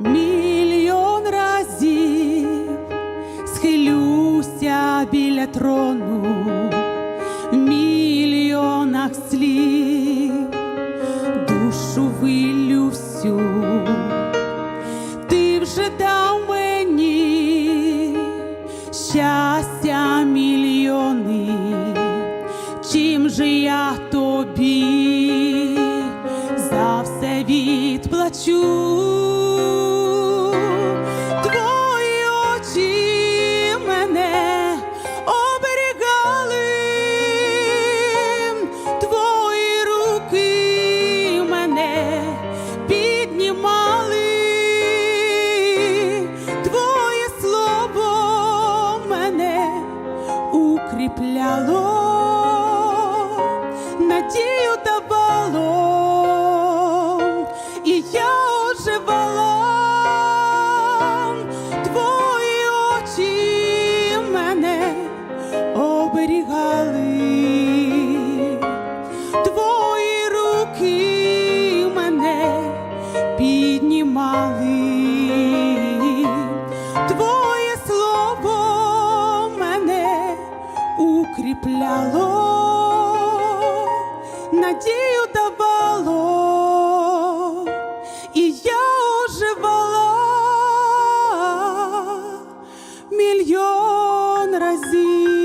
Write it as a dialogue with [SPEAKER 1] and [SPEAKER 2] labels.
[SPEAKER 1] Мільйон разів схилюся біля трону, в мільйонах слів душу вилю всю. Ти вже дав мені щастя мільйони, чим же я тобі за все відплачу. Укріпляло, надію давало, і я оживала, твої очі мене оберігали, твої руки мене піднімали, укрепляло, надію давало, и я оживала миллион разів.